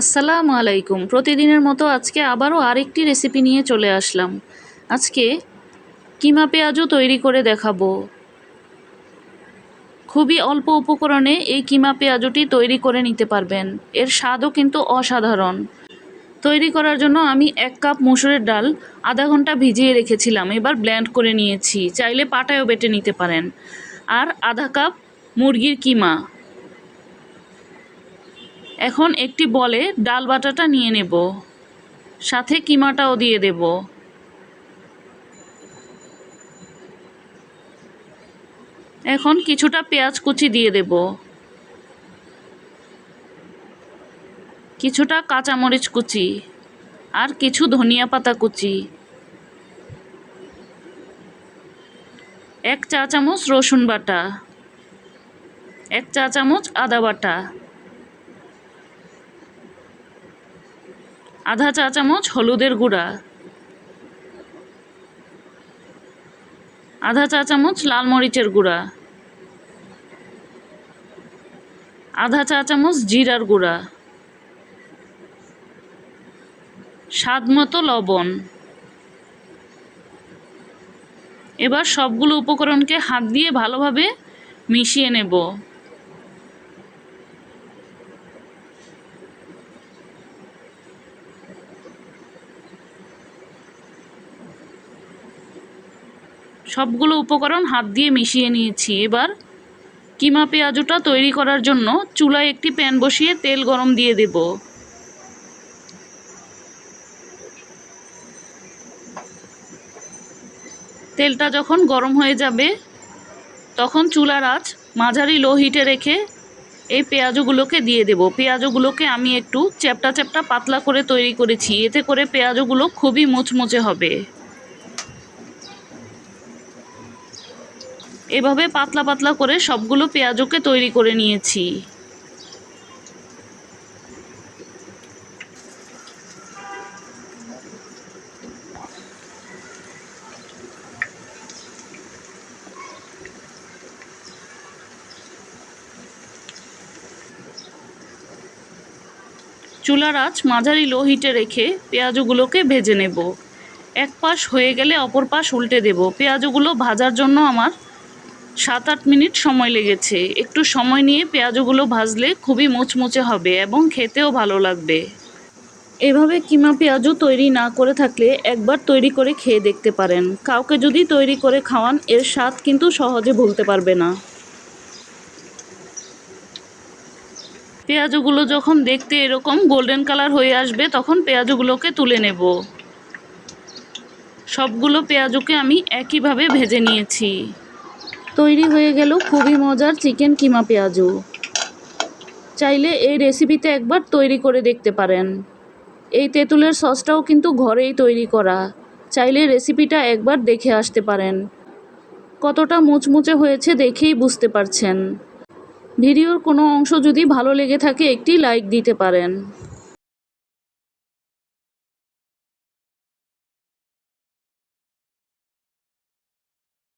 আসসালামু আলাইকুম। প্রতিদিনের মতো আজকে আবারও আরেকটি রেসিপি নিয়ে চলে আসলাম। আজকে কিমা পেঁয়াজও তৈরি করে দেখাবো। খুবই অল্প উপকরণে এই কিমা পেঁয়াজটি তৈরি করে নিতে পারবেন। এর স্বাদও কিন্তু অসাধারণ। তৈরি করার জন্য আমি এক কাপ মুসুরের ডাল আধা ঘণ্টা ভিজিয়ে রেখেছিলাম, এবার ব্ল্যান্ড করে নিয়েছি। চাইলে পাটায়ও বেটে নিতে পারেন। আর আধা কাপ মুরগির কিমা। এখন একটি বলে ডাল বাটাটা নিয়ে নেব। সাথে কিমাটাও দিয়ে দেব। এখন কিছুটা পেঁয়াজ কুচি দিয়ে দেব। কিছুটা কাঁচামরিচ কুচি আর কিছু ধনিয়া পাতা কুচি। এক চা চামচ রসুন বাটা। এক চা চামচ আদা বাটা। আধা চা চামচ হলুদের গুঁড়া। আধা চা চামচ লাল মরিচের গুঁড়া। আধা চা চামচ জিরার গুঁড়া। স্বাদ মতো লবণ। এবার সবগুলো উপকরণকে হাত দিয়ে ভালোভাবে মিশিয়ে নেব। সবগুলো উপকরণ হাত দিয়ে মিশিয়ে নিয়েছি। এবার কিমা পেঁয়াজুটা তৈরি করার জন্য চুলায় একটি প্যান বসিয়ে তেল গরম দিয়ে দেব। তেলটা যখন গরম হয়ে যাবে, তখন চুলার আঁচ মাঝারি লো হিটে রেখে এই পেঁয়াজগুলোকে দিয়ে দেব। পেঁয়াজগুলোকে আমি একটু চ্যাপটা চ্যাপটা পাতলা করে তৈরি করেছি। এতে করে পেঁয়াজগুলো খুবই মুচমুচে হবে। এভাবে পাতলা পাতলা করে সবগুলো পেঁয়াজকে তৈরি করে নিয়েছি। চুলার আঁচ মাঝারি লো হিটে রেখে পেঁয়াজগুলোকে ভেজে নেব। এক পাশ হয়ে গেলে অপর পাশ উল্টে দেব। পেঁয়াজগুলো ভাজার জন্য আমার সাত আট মিনিট সময় লেগেছে। একটু সময় নিয়ে পেঁয়াজগুলো ভাজলে খুবই মুচমুচে হবে এবং খেতেও ভালো লাগবে। এভাবে কিমা পেঁয়াজও তৈরি না করে থাকলে একবার তৈরি করে খেয়ে দেখতে পারেন। কাউকে যদি তৈরি করে খাওয়ান, এর স্বাদ কিন্তু সহজে ভুলতে পারবে না। পেঁয়াজগুলো যখন দেখতে এরকম গোল্ডেন কালার হয়ে আসবে, তখন পেঁয়াজগুলোকে তুলে নেব। সবগুলো পেঁয়াজকে আমি একইভাবে ভেজে নিয়েছি। তৈরি হয়ে গেল খুবই মজার চিকেন কিমা পেঁয়াজু। চাইলে এই রেসিপিতে একবার তৈরি করে দেখতে পারেন। এই তেঁতুলের সসটাও কিন্তু ঘরেই তৈরি করা। চাইলে রেসিপিটা একবার দেখে আসতে পারেন। কতটা মুচমুচে হয়েছে দেখেই বুঝতে পারছেন। ভিডিওর কোনো অংশ যদি ভালো লেগে থাকে, একটি লাইক দিতে পারেন।